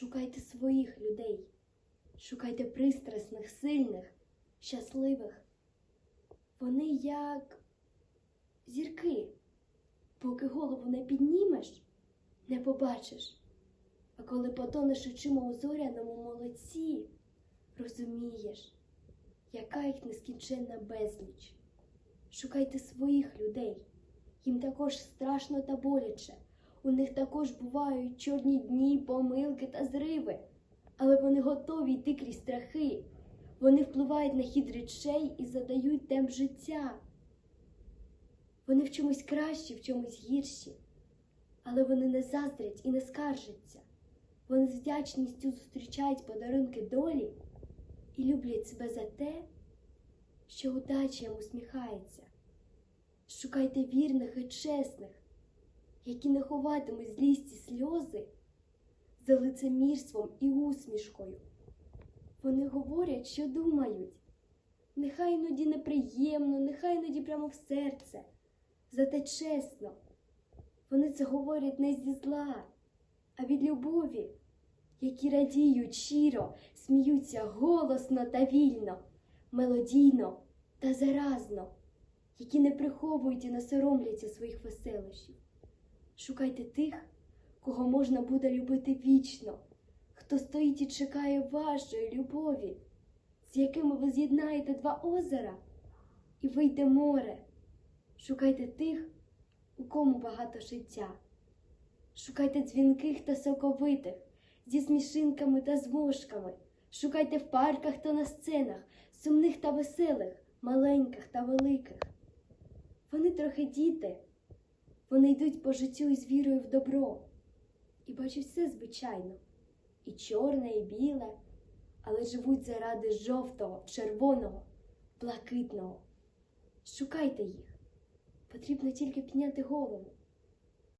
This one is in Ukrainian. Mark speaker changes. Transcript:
Speaker 1: Шукайте своїх людей, шукайте пристрасних, сильних, щасливих. Вони як зірки. Поки голову не піднімеш, не побачиш. А коли потонеш очима у зоряному молодці, розумієш, яка їх нескінченна безліч. Шукайте своїх людей. Їм також страшно та боляче. У них також бувають чорні дні, помилки та зриви, але вони готові йти крізь страхи. Вони впливають на хід речей і задають темп життя. Вони в чомусь кращі, в чомусь гірші, але вони не заздрять і не скаржаться. Вони з вдячністю зустрічають подарунки долі і люблять себе за те, що удача їм усміхається. Шукайте вірних і чесних, які не ховатимуть злісті сльози за лицемірством і усмішкою. Вони говорять, що думають. Нехай іноді неприємно, нехай іноді прямо в серце, зате чесно. Вони це говорять не зі зла, а від любові, які радіють щиро, сміються голосно та вільно, мелодійно та заразно, які не приховують і не соромляться своїх веселощів. Шукайте тих, кого можна буде любити вічно, хто стоїть і чекає вашої любові, з якими ви з'єднаєте два озера і вийде море. Шукайте тих, у кому багато життя. Шукайте дзвінких та соковитих, зі смішинками та зморшками. Шукайте в парках та на сценах, сумних та веселих, маленьких та великих. Вони трохи діти, вони йдуть по життю із вірою в добро. І бачать все звичайно, і чорне, і біле, але живуть заради жовтого, червоного, блакитного. Шукайте їх. Потрібно тільки підняти голову.